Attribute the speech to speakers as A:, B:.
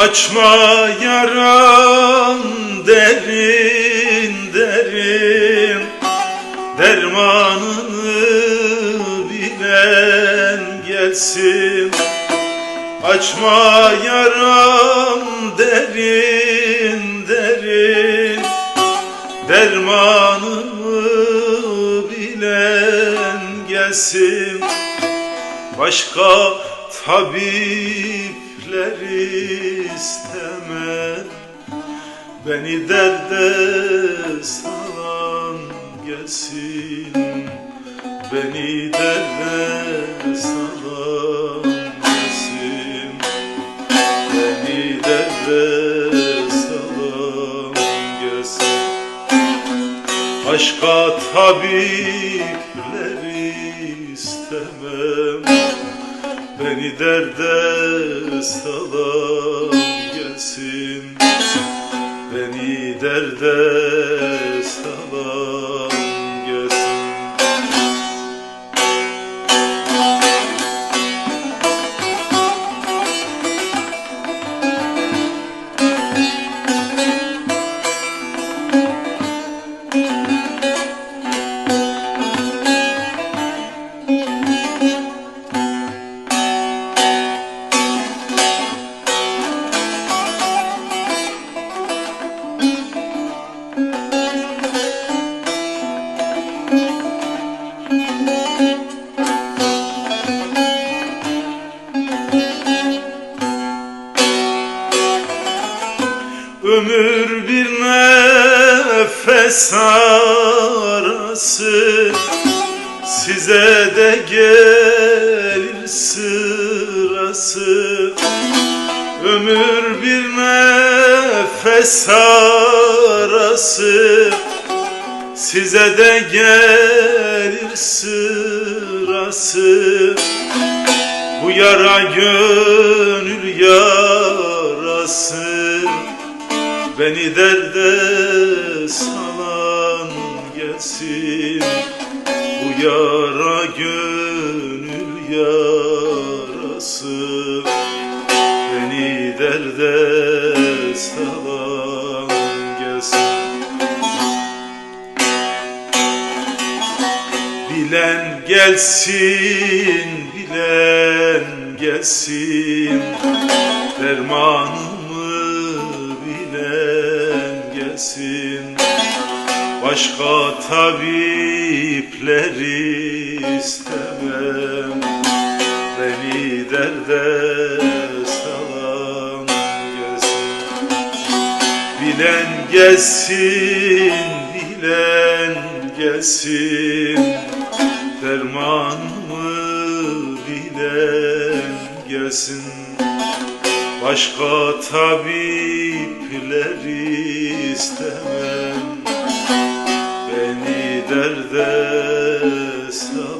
A: Açma yaram derin derin Dermanını bilen gelsin. Açma yaram derin derin Dermanımı bilen gelsin. Başka tabipler istemem Beni derde salan gelsin. Beni derde salan gelsin. Beni derde salan gelsin. Aşka tabipleri Beni derde salan gelsin. Beni derde salan bir nefes arası Size de gelir sırası. Ömür bir nefes arası Size de gelir sırası. Bu yara gönül yarası Beni derde salan gelsin. Bu yara gönül yarası. Beni derde salan gelsin. Bilen gelsin, bilen gelsin. Dermanımı bilen gelsin. Başka tabipleri istemem. Beni derde salan gelsin. Bilen gelsin, bilen gelsin. Dermanımı bilen gelsin Başka tabipler istemem. Beni derde sal.